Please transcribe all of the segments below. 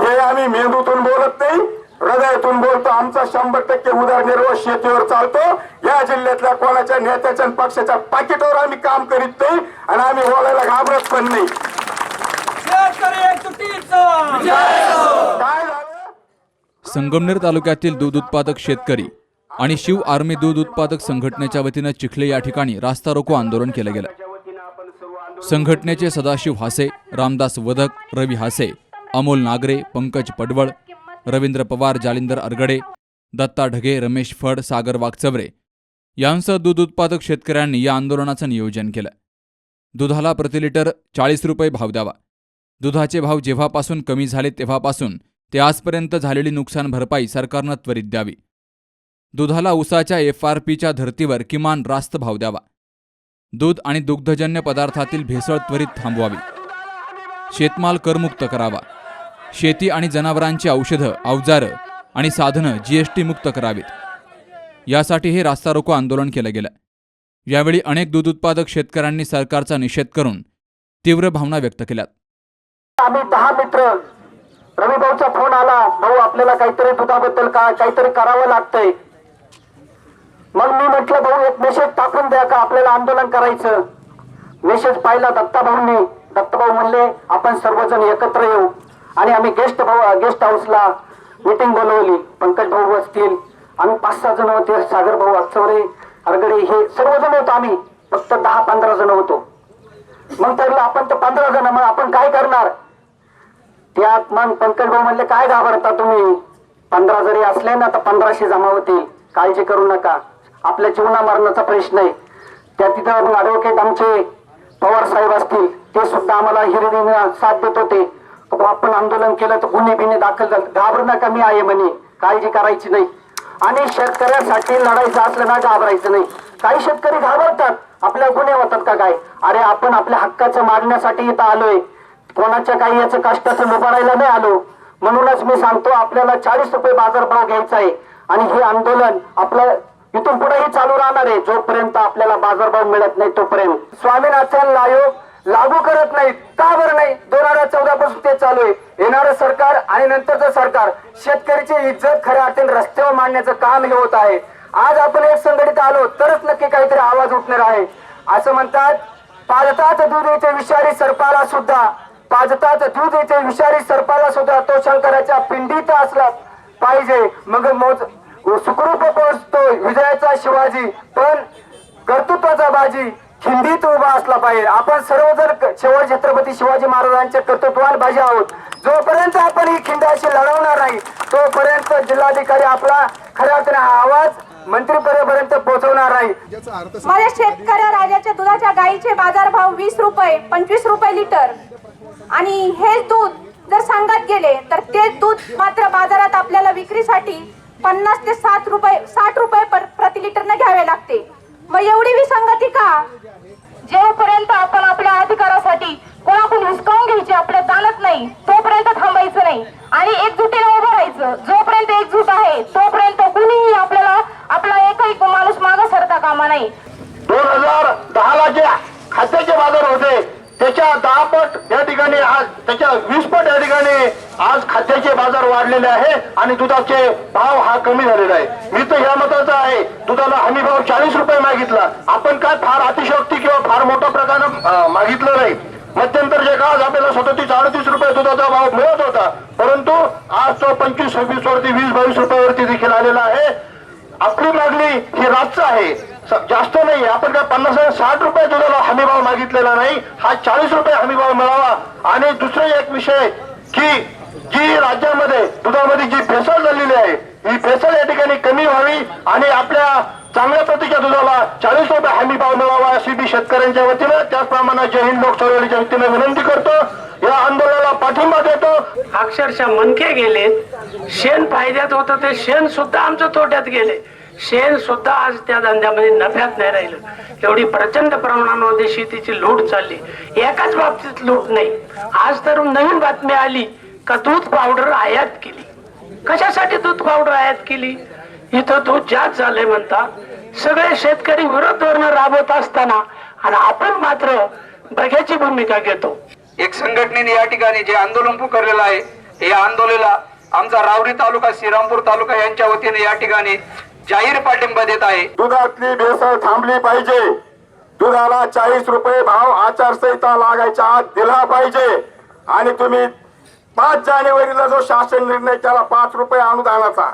हे आम्ही मेंदूतून बोलत नाही हृदयातून बोलतो आमचा शंभर टक्के उदरनिर्वाह शेतीवर चालतो. या जिल्ह्यातल्या कोणाच्या नेत्याच्या आणि पक्षाच्या पाकिटावर आम्ही काम करीत नाही आणि आम्ही बोलायला घाबरत पण नाही. शेतकरी एकजुटीचा. काय झालं? संगमनेर तालुक्यातील दूध उत्पादक शेतकरी आणि शिव आर्मी दूध उत्पादक संघटनेच्या वतीनं चिखले या ठिकाणी रास्ता रोको आंदोलन केलं गेलं. संघटनेचे सदाशिव हासे रामदास वदक रवी हासे अमोल नागरे पंकज पडवळ रवींद्र पवार जालिंदर अरगडे दत्ता ढगे रमेश फड सागर वाघचवरे यांसह दूध उत्पादक शेतकऱ्यांनी या आंदोलनाचं नियोजन केलं. दुधाला प्रतिलिटर चाळीस रुपये भाव द्यावा. दुधाचे भाव जेव्हापासून कमी झाले तेव्हापासून ते आजपर्यंत झालेली नुकसान भरपाई सरकारनं त्वरित द्यावी. दुधाला उसाच्या एफ आर पीच्या धर्तीवर किमान रास्त भाव द्यावा. दूध आणि दुग्धजन्य पदार्थातील भेसळ त्वरित थांबवावी. शेतमाल करमुक्त करावा. शेती आणि जनावरांची औषधं अवजारं आणि साधनं जीएसटी मुक्त करावीत. यासाठी हे रास्ता रोको आंदोलन केलं गेलं. यावेळी अनेक दूध उत्पादक शेतकऱ्यांनी सरकारचा निषेध करून तीव्र भावना व्यक्त केल्यात. आम्ही दहा मित्र रवी भाऊचा फोन आला भाऊ आपल्याला काहीतरी दुधाबद्दल का काहीतरी करावं लागतंय? मग मी म्हटलं भाऊ एक मेसेज टाकून द्या का आपल्याला आंदोलन करायचं? मेसेज पाहिला दत्ता भाऊंनी दत्ता भाऊ म्हणले आपण सर्वजण एकत्र येऊ. आणि आम्ही गेस्ट भाऊ गेस्ट हाऊसला मीटिंग बोलवली. पंकज भाऊ असतील आम्ही पाच सहा जण होते. सागर भाऊ अक्षवरे अरगडे हे सर्वजण होतो आम्ही. फक्त दहा पंधरा जण होतो. मग ठरलं आपण तर पंधरा जण मग आपण काय करणार? त्यात मग पंकज भाऊ म्हणले काय घाबरता तुम्ही? पंधरा जरी असले ना तर पंधराशे जमा होतील. काळजी करू नका. आपल्या जीवना मरणाचा प्रश्न आहे. त्या तिथं मग आमचे पवार साहेब असतील. ते सुद्धा आम्हाला हिरवीनं साथ देत होते. आपण आंदोलन केलं तर गुन्हे बिन्हे दाखल झाले. घाबरू नका मी आहे म्हणे. काळजी करायची नाही. आणि शेतकऱ्यासाठी लढायचं असलं ना घाबरायचं नाही. काही शेतकरी घाबरतात. आपल्या गुन्हे होतात का काय? अरे आपण आपल्या हक्काचं मागण्यासाठी इथं आलोय. कोणाच्या काही याचं कष्टाचं लुबाडायला नाही आलो. म्हणूनच मी सांगतो आपल्याला चाळीस रुपये बाजारभाव घ्यायचा आहे. आणि हे आंदोलन आपलं इथून पुढेही चालू राहणार आहे. जोपर्यंत आपल्याला बाजारभाव मिळत नाही तोपर्यंत. स्वामीनाथन आयोग लागू करत नाहीत. का बरं नाही? दोन हजार चौदा पासून ते चालू आहे. येणारं सरकार आणि नंतरचं सरकार शेतकऱ्याची इज्जत खऱ्या अर्थाने रस्त्यावर मांडण्याचं काम हे होत आहे. आज आपण एक संघटित आलो तरच नक्की काहीतरी आवाज उठणार आहे. असं म्हणतात पाजतात दूध येते विषारी सर्पाला सुद्धा पाजतात दूध येते विषारी सर्पाला सुद्धा तो शंकराच्या पिंडीत असला पाहिजे. मग मोज सुखरूप पोहोचतो विजयाचा शिवाजी पण कर्तृत्वाचा बाजी. खिंडीत उभा असला पाहिजे. आपण सर्वजण क- शिवाजी छत्रपती शिवाजी महाराजांचे कर्तृत्वान बाजी आहोत जोपर्यंत आपण ही खिंड अशी लढवणार नाही तोपर्यंत जिल्हाधिकारी आपला खऱ्या अर्थाने हा आवाज मंत्रीपर्यंत पोहोचवणार नाही. माझ्या शेतकऱ्या राजाच्या दुधाच्या गाईचे बाजारभाव वीस रुपये पंचवीस रुपये लिटर. आणि हे दूध जर सांगत गेले तर ते दूध मात्र बाजारात आपल्याला विक्रीसाठी पन्नास ते सात रुपये साठ रुपये पर प्रति लिटरनं घ्यावे लागते. मग एवढी विसंगती का? जेव्हापर्यंत आपण आपल्या अधिकारासाठी कोणाकडून हुसकावून घ्यायची आपल्या चालत नाही तोपर्यंत थांबायचं नाही. आणि एकजुटीने उभं राहायचं. जोपर्यंत एकजूट आहे तोपर्यंत कुणीही आपल्याला आपला एकही माणूस मागे सरता कामा नाही. दोन हजार दहा ला जे खाद्याचे बाजार होते त्याच्या दहा पट या ठिकाणी आज त्याच्या वीस पट खाद्याचे बाजार वाढलेले आहे आणि दुधाचे भाव हा कमी झालेला आहे. मी तर या मताचा आहे. दुधाला हमी भाव चाळीस रुपये मागितला. आपण काय फार अतिशयोक्ती किंवा फार मोठ्या प्रकारे मागितलं नाही. मध्यंतर जे काळ आपल्याला सदतीस अडतीस रुपये दुधाचा भाव मिळत होता. परंतु आज तो पंचवीस सव्वीस वरती वीस बावीस रुपयावरती देखील आलेला आहे. आपली मागणी ही रातचं आहे. जास्त नाही. आपण काय पन्नास साठ रुपये दुधाला हमी भाव मागितलेला नाही. हा चाळीस रुपये हमी भाव मिळावा. आणि दुसरा एक विषय की जी राज्यामध्ये दुधामध्ये जी भेसळ झालेली आहे ही भेसळ या ठिकाणी कमी व्हावी आणि आपल्या चांगल्या प्रतीच्या दुधाला चाळीस रुपये हमी भाव मिळावा अशी मी शेतकऱ्यांच्या वतीनं त्याचप्रमाणे जय हिंद लोक चळवळीच्या वतीनं विनंती करतो. या आंदोलनाला पाठिंबा देतो. अक्षरशः मनके गेले. शेण फायद्यात होतं ते शेण सुद्धा आमच्या तोट्यात गेले. शेण सुद्धा आज त्या धंद्यामध्ये नफ्यात नाही राहिलं. एवढी प्रचंड प्रमाणामध्ये शेतीची लूट चालली. एकाच बाबतीत लूट नाही. आज तर नवीन बातमी आली. का दूध पावडर आयात केली? कशासाठी दूध पावडर आयात केली? इथं दूध जास्त झालंय म्हणता. सगळे शेतकरी विरोध धोरण राबवत असताना आणि आपण मात्र बघ्याची भूमिका घेतो. एक संघटनेने या ठिकाणी जे आंदोलन पुकारलेलं आहे या आंदोलनाला आमचा रावरी तालुका श्रीरामपूर तालुका यांच्या वतीने या ठिकाणी जाहीर पाठिंबा देत आहे. दुधातली भेसळ थांबली पाहिजे. दुधाला चाळीस रुपये भाव आचारसंहिता लागायच्या आत दिला पाहिजे. आणि तुम्ही पाच जानेवारीला जो शासन निर्णय केला पाच रुपये अनुदानाचा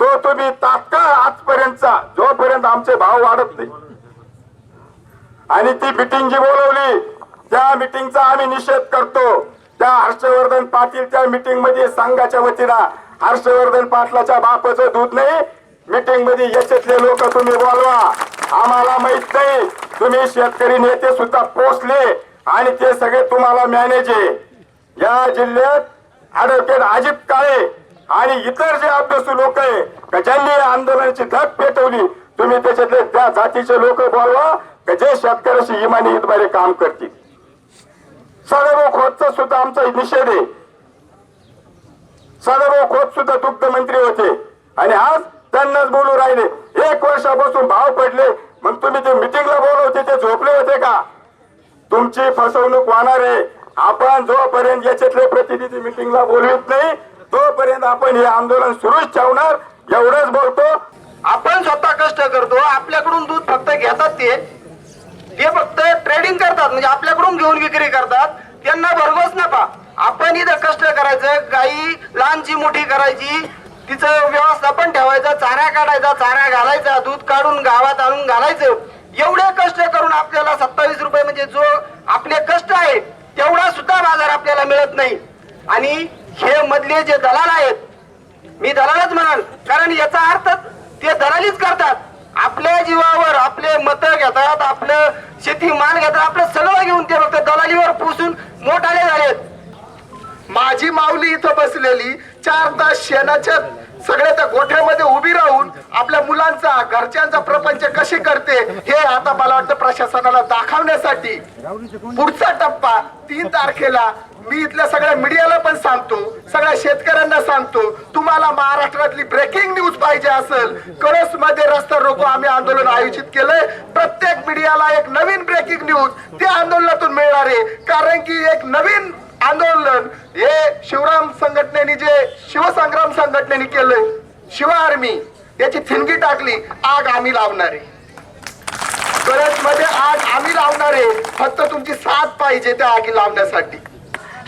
तो तुम्ही तात्काळ आजपर्यंतचा जोपर्यंत आमचे भाव वाढत नाही. आणि ती मिटिंग जी बोलवली त्या मिटिंगचा आम्ही निषेध करतो. त्या हर्षवर्धन पाटील त्या मिटिंगमध्ये संघाच्या वतीनं हर्षवर्धन पाटलाच्या बापाचं दूध नाही मिटिंगमध्ये याच्यातले लोक तुम्ही बोलवा. आम्हाला माहीत नाही तुम्ही शेतकरी नेते सुद्धा पोचले आणि ते सगळे तुम्हाला मॅनेज आहे. या जिल्ह्यात ऍडव्होकेट अजित काळे आणि इतर जे अभ्यासू लोक आहे का ज्यांनी या आंदोलनाची धग पेटवली तुम्ही त्याच्यातले त्या जातीचे लोक बोलवा का जे शेतकऱ्याशी इमानी इतबारे काम करतील. सदाभाऊ खोतचा सुद्धा आमचा निषेध आहे. सदाभाऊ खोत सुद्धा दुग्ध मंत्री होते. आणि आज त्यांनाच बोलू राहिले. एक वर्षापासून भाव पडले. मग तुम्ही ते मिटिंगला बोलवते ते झोपले होते का? तुमची फसवणूक वाहणार आहे. आपण जोपर्यंत याच्यातले प्रतिनिधी मिटिंगला बोलवित नाही तोपर्यंत आपण हे आंदोलन सुरूच ठेवणार एवढंच बोलतो. आपण स्वतः कष्ट करतो आपल्याकडून दूध फक्त घेतात ते. ते फक्त ट्रेडिंग करतात म्हणजे आपल्याकडून घेऊन विक्री करतात. त्यांना भरघोस नफा. आपण इथं कष्ट करायचं गाई लहानची मोठी करायची तिचं व्यवस्थापन ठेवायचं चारा काढायचा चारा घालायचा दूध काढून गावात आणून घालायचं. एवढे कष्ट करून आपल्याला सत्तावीस रुपये म्हणजे जो आपले कष्ट आहे तेवढा सुद्धा बाजार आपल्याला मिळत नाही. आणि हे मधले जे दलाल आहेत मी दलालच म्हणाल कारण याचा अर्थ ते दलालीच करतात. आपल्या जीवावर आपले मत घेतात आपलं शेती माल घेतात आपलं सगळं घेऊन ते फक्त दलालीवर पुसून मोठाले झालेत. माझी माऊली इथं बसलेली चार तास शेणाच्या सगळ्या त्या गोठ्यामध्ये उभी राहून आपल्या मुलांचा घरच्यांचा प्रपंच कसे करते हे आता मला वाटतं प्रशासनाला दाखवण्यासाठी पुढचा टप्पा तीन तारखेला मी इथल्या सगळ्या मीडियाला पण सांगतो सगळ्या शेतकऱ्यांना सांगतो तुम्हाला महाराष्ट्रातली ब्रेकिंग न्यूज पाहिजे असेल कळसमध्ये रस्ता रोको आम्ही आंदोलन आयोजित केलंय प्रत्येक मीडियाला एक नवीन ब्रेकिंग न्यूज त्या आंदोलनातून मिळणार आहे कारण की एक नवीन आंदोलन हे शिवराम संघटनेने जे शिवसंग्राम संघटनेने केलंय शिव आर्मी याची थिणगी टाकली आग आम्ही लावणार आहे. मध्ये आग आम्ही लावणार आहे फक्त तुमची साथ पाहिजे त्या आगी लावण्यासाठी.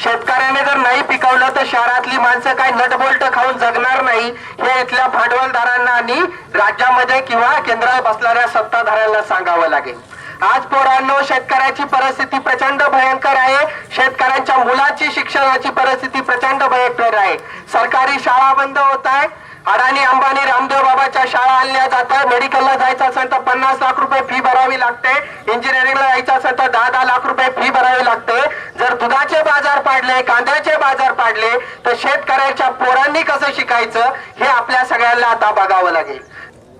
शेतकऱ्याने जर नाही पिकवलं तर शहरातली माणसं काही नटबोल्ट खाऊन जगणार नाही? हे इथल्या भांडवलदारांना आणि राज्यामध्ये किंवा केंद्रात बसणाऱ्या सत्ताधाऱ्यांना सांगावं लागेल. आज पोरांनो शेतकऱ्याची परिस्थिती प्रचंड भयंकर आहे. शेतकऱ्यांच्या मुलाची शिक्षणाची परिस्थिती प्रचंड भयंकर आहे. सरकारी शाळा बंद होत आहे. अडाणी अंबानी रामदेव बाबाच्या शाळा आणल्या जातात मेडिकलला जायचं असेल तर पन्नास लाख रुपये फी भरावी लागते. इंजिनिअरिंगला जायचं असेल तर दहा दहा लाख रुपये फी भरावी लागते. जर दुधाचे बाजार पाडले कांद्याचे बाजार पाडले तर शेतकऱ्याच्या पोरांनी कसं शिकायचं हे आपल्या सगळ्यांना आता बघावं लागेल.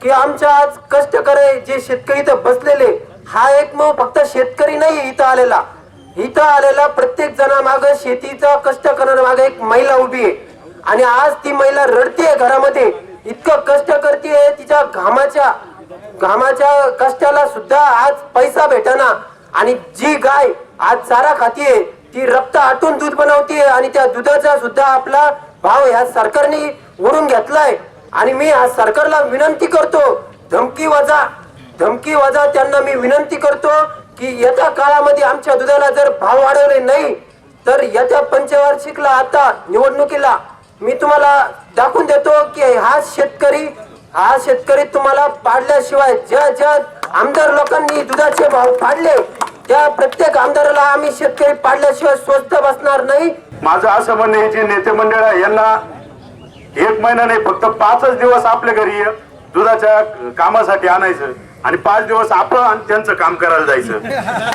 की आमच्या आज कष्टकरी जे शेतकरी इथं बसलेले हा एक मग फक्त शेतकरी नाही इथं आलेला. इथं आलेला प्रत्येक जणामाग शेतीचा कष्ट करणाऱ्या मागे एक महिला उभी आहे. आणि आज ती महिला रडते घरामध्ये. इतकं कष्ट करते तिच्या घामाच्या घामाच्या कष्टाला सुद्धा आज पैसा भेटना. आणि जी गाय आज चारा खातीये ती रक्त आटून दूध बनवते आणि त्या दुधाचा सुद्धा आपला भाव ह्या सरकारने ओढून घेतलाय. आणि मी आज सरकारला विनंती करतो धमकी वजा. धमकी वजा त्यांना मी विनंती करतो की येत्या काळामध्ये आमच्या दुधाला जर भाव वाढवले नाही तर येत्या पंचवार्षिकला आता निवडणुकीला मी तुम्हाला दाखवून देतो की हा शेतकरी हा शेतकरी तुम्हाला पाडल्याशिवाय ज्या ज्या आमदार लोकांनी दुधाचे भाव पाडले त्या प्रत्येक आमदाराला आम्ही शेतकरी पाडल्याशिवाय स्वस्त बसणार नाही. माझं असं म्हणणं आहे जे नेते मंडळ आहे यांना एक महिना नाही फक्त पाचच दिवस आपल्या घरी दुधाच्या कामासाठी आणायचं. आणि पाच दिवस आपण आणि त्यांचं काम करायला जायचं.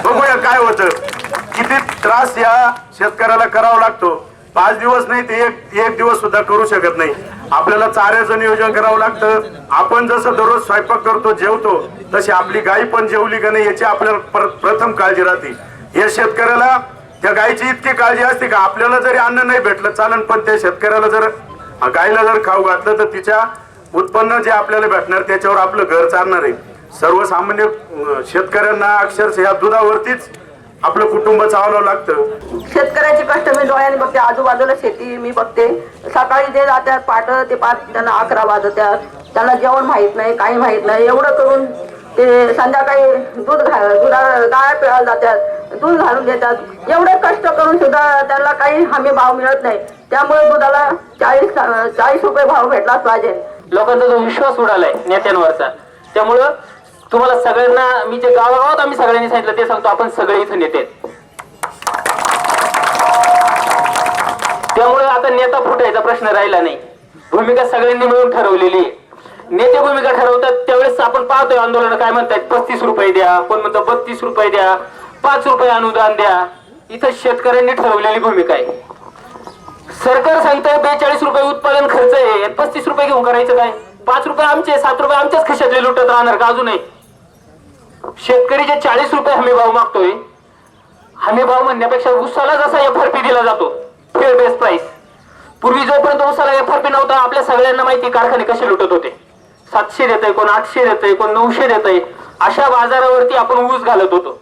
बघूया काय होतं. किती त्रास या शेतकऱ्याला करावा लागतो. पाच दिवस नाही ते एक एक दिवस सुद्धा करू शकत नाही. आपल्याला चाऱ्याचं नियोजन करावं लागतं. आपण जसं दररोज स्वयंपाक करतो जेवतो तशी आपली गाई पण जेवली का नाही याची आपल्याला प्रथम काळजी राहते. या शेतकऱ्याला त्या गायीची इतकी काळजी असते का आपल्याला जरी अन्न नाही भेटलं चालन पण त्या शेतकऱ्याला जर गायीला जर खाऊ घातलं तर तिच्या उत्पन्न जे आपल्याला भेटणार त्याच्यावर आपलं घर चालणार आहे. सर्वसामान्य शेतकऱ्यांना अक्षरशः या दुधावरतीच आपलं कुटुंब चालवावं लागतं. शेतकऱ्याची कष्ट मी डोळ्याने बघते आजूबाजूला शेती मी बघते. सकाळी ते जातात पाट ते पाच त्यांना अकरा वाजतात. त्यांना जेवण माहीत नाही काही माहीत नाही. एवढं करून ते संध्याकाळी दूध घा दुधा गाय पिळायला जातात. दूध घालून देतात. एवढे कष्ट करून सुद्धा त्यांना काही हमी भाव मिळत नाही. त्यामुळे दुधाला चाळीस चाळीस रुपये भाव भेटलाच पाहिजे. लोकांचा जो विश्वास उडालाय नेत्यांवरचा त्यामुळं तुम्हाला सगळ्यांना मी जे गावागावात आम्ही सगळ्यांनी सांगितलं ते सांगतो आपण सगळे इथं नेते त्यामुळे आता नेता फुटायचा प्रश्न राहिला नाही. भूमिका सगळ्यांनी मिळून ठरवलेली आहे. नेते भूमिका ठरवतात त्यावेळेस आपण पाहतोय आंदोलन काय म्हणतात पस्तीस रुपये द्या कोण म्हणतात बत्तीस रुपये द्या पाच रुपये अनुदान द्या. इथं शेतकऱ्यांनी ठरवलेली भूमिका आहे. सरकार सांगतंय बेचाळीस रुपये उत्पादन खर्च आहे. पस्तीस रुपये घेऊन करायचं काय? पाच रुपये आमचे सात रुपये आमच्याच खिशातले लुटत राहणार का? अजूनही. शेतकरी जे चाळीस रुपये हमी भाव मागतोय. हमी भाव म्हणण्यापेक्षा उसाला जसा एफ आर पी दिला जातो. फेअर बेस प्राइस पूर्वी जोपर्यंत उसाला एफ आर पी नव्हता आपल्या सगळ्यांना माहिती कारखाने कसे लुटत होते. सातशे देतय कोण आठशे देतय कोण नऊशे देतय. अशा बाजारावरती आपण ऊस घालत होतो.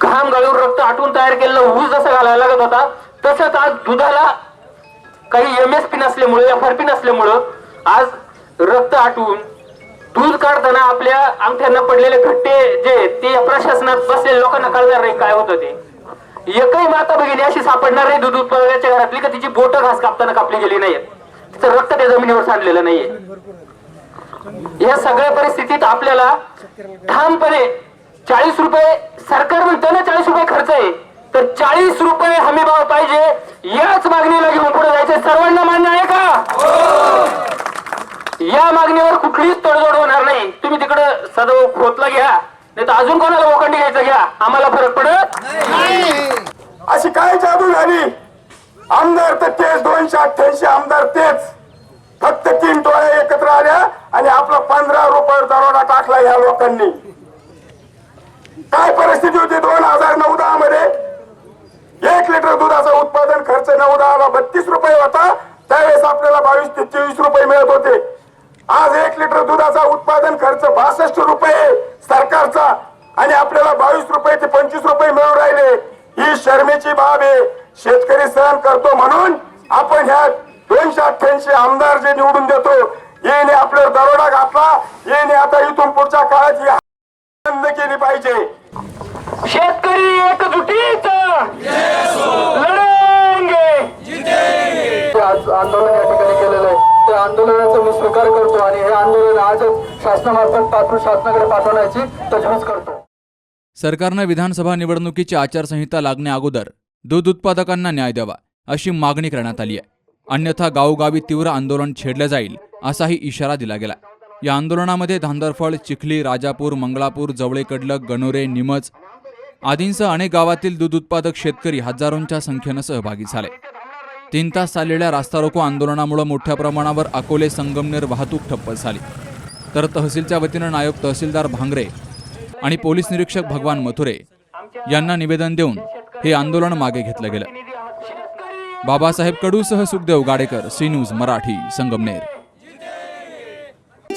घाम गाळून रक्त आटून तयार केलेला ऊस जसा घालायला लागत होता तसंच आज दुधाला काही एम एस पी नसल्यामुळे एफ आर पी नसल्यामुळं आज रक्त आटून दूध काढताना आपल्या अंगठ्यांना पडलेले खट्टे जे ते प्रशासनात बसलेल्या लोकांना कळणार नाही काय होतं ते. एकही माता भगिनी अशी सापडणार नाही दूध उत्पादनाच्या घरातली का तिची बोट घास कापताना कापली गेली नाहीत तिचं रक्त त्या जमिनीवर सांडलेलं नाहीये. या सगळ्या परिस्थितीत आपल्याला ठामपणे चाळीस रुपये सरकार म्हणतं ना चाळीस रुपये खर्च आहे. तर चाळीस रुपये हमी भाव पाहिजे याच मागणीला घेऊन पुढे जायचं सर्वांना मान्य आहे का? या मागणीवर कुठलीच तडजोड होणार नाही. तुम्ही तिकडं सदैव खोतला घ्या नाही तर अजून कोणाला लोखंडी घ्यायचं घ्या. आम्हाला फरक पडत अशी काय जादू झाली? आमदार तर तेच दोनशे अठ्ठ्याऐंशी आमदार तेच. फक्त तीन टोळ्या एकत्र आल्या आणि आपला पंधरा रुपये दरोडा टाकला या लोकांनी. काय परिस्थिती होती दोन हजार नऊ दहा मध्ये? एक लिटर दुधाचा उत्पादन खर्च नऊ दहाला बत्तीस रुपये होता. त्यावेळेस आपल्याला बावीस ते तेवीस रुपये मिळत होते. आज एक लिटर दुधाचा उत्पादन खर्च बासष्ट रुपये सरकारचा. आणि आपल्याला बावीस रुपये ते पंचवीस रुपये मिळून राहिले. ही शर्मेची बाब आहे. शेतकरी सहन करतो म्हणून आपण ह्या दोनशे अठ्ठ्याऐंशी आमदार जे निवडून देतो येणे आपल्यावर दरोडा घातला. येणे आता इथून पुढच्या काळात ही बंद केली पाहिजे. शेतकरी एकजुटीत लढेंगे. आज आंदोलन या ठिकाणी केलेलं आहे. त्या आंदोलनाचा हे आंदोलन आजच शासनामार्फत पाठवून शासनाकडे पाठवण्याची तजवीज करतो. सरकारनं विधानसभा निवडणुकीची आचारसंहिता लागण्या अगोदर दूध उत्पादकांना न्याय द्यावा अशी मागणी करण्यात आली आहे. अन्यथा गावोगावी तीव्र आंदोलन छेडलं जाईल असाही इशारा दिला गेला. या आंदोलनामध्ये धांदरफळ चिखली राजापूर मंगळापूर जवळे कडलक गणोरे निमज आदींसह अनेक गावातील दूध उत्पादक शेतकरी हजारोंच्या संख्येनं सहभागी झाले. तीन तास चाललेल्या रास्ता रोको आंदोलनामुळे मोठ्या प्रमाणावर अकोले संगमनेर वाहतूक ठप्प झाली. तर तहसीलच्या वतीनं नायब तहसीलदार भांगरे आणि पोलीस निरीक्षक भगवान मथुरे यांना निवेदन देऊन हे आंदोलन मागे घेतलं गेलं. बाबासाहेब कडूसह सुखदेव गाडेकर सी न्यूज मराठी संगमनेर.